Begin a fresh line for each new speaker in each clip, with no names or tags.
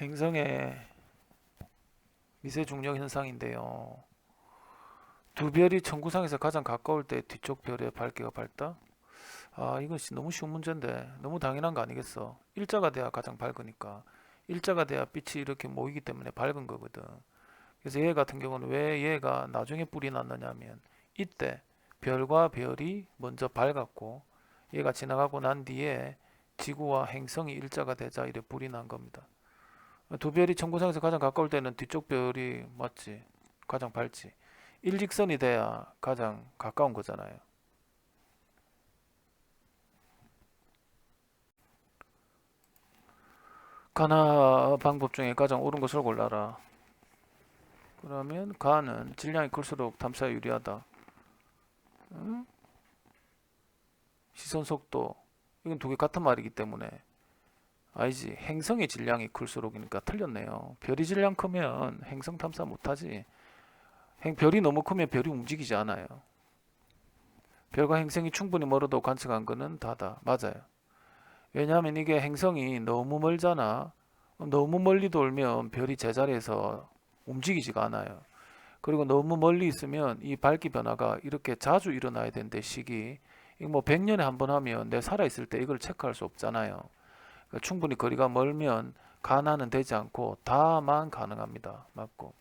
행성의 미세 중력 현상인데요. 두 별이 천구상에서 가장 가까울 때 뒤쪽 별의 밝기가 밝다? 아, 이것이 너무 쉬운 문제인데 너무 당연한 거 아니겠어? 일자가 돼야 가장 밝으니까. 일자가 돼야 빛이 이렇게 모이기 때문에 밝은 거거든. 그래서 얘 같은 경우는 왜 얘가 나중에 뿔이 났느냐면 이때 별과 별이 먼저 밝았고 얘가 지나가고 난 뒤에 지구와 행성이 일자가 되자 이래 불이 난 겁니다. 두 별이 천구상에서 가장 가까울 때는 뒤쪽 별이 맞지 가장 밝지 일직선이 돼야 가장 가까운 거잖아요. 가나 방법 중에 가장 옳은 것을 골라라. 그러면 가는 질량이 클수록 탐사에 유리하다. 응? 시선 속도 이건 두 개 같은 말이기 때문에 아니지 행성의 질량이 클수록이니까 틀렸네요. 별이 질량 크면 행성 탐사 못하지. 행, 별이 너무 크면 별이 움직이지 않아요. 별과 행성이 충분히 멀어도 관측한 거는 다다. 맞아요. 왜냐하면 이게 행성이 너무 멀잖아. 너무 멀리 돌면 별이 제자리에서 움직이지가 않아요. 그리고 너무 멀리 있으면 이 밝기 변화가 이렇게 자주 일어나야 되는데 시기 이거 뭐 100년에 한 번 하면 내 살아 있을 때 이걸 체크할 수 없잖아요. 그러니까 충분히 거리가 멀면 가나는 되지 않고 다만 가능합니다. 맞고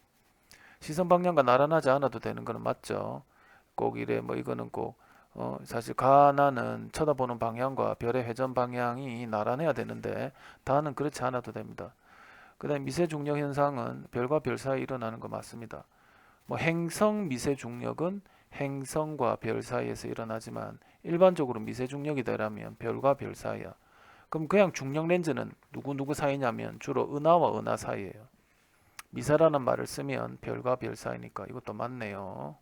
시선 방향과 나란하지 않아도 되는 거는 맞죠. 꼭 이래 뭐 이거는 꼭 어, 사실 가나는 쳐다보는 방향과 별의 회전 방향이 나란해야 되는데 다는 그렇지 않아도 됩니다. 그다음 미세 중력 현상은 별과 별 사이에 일어나는 거 맞습니다. 뭐 행성 미세 중력은 행성과 별 사이에서 일어나지만 일반적으로 미세 중력이 되려면 별과 별 사이야. 그럼 그냥 중력 렌즈는 누구 누구 사이냐면 주로 은하와 은하 사이예요. 미세라는 말을 쓰면 별과 별 사이니까 이것도 맞네요.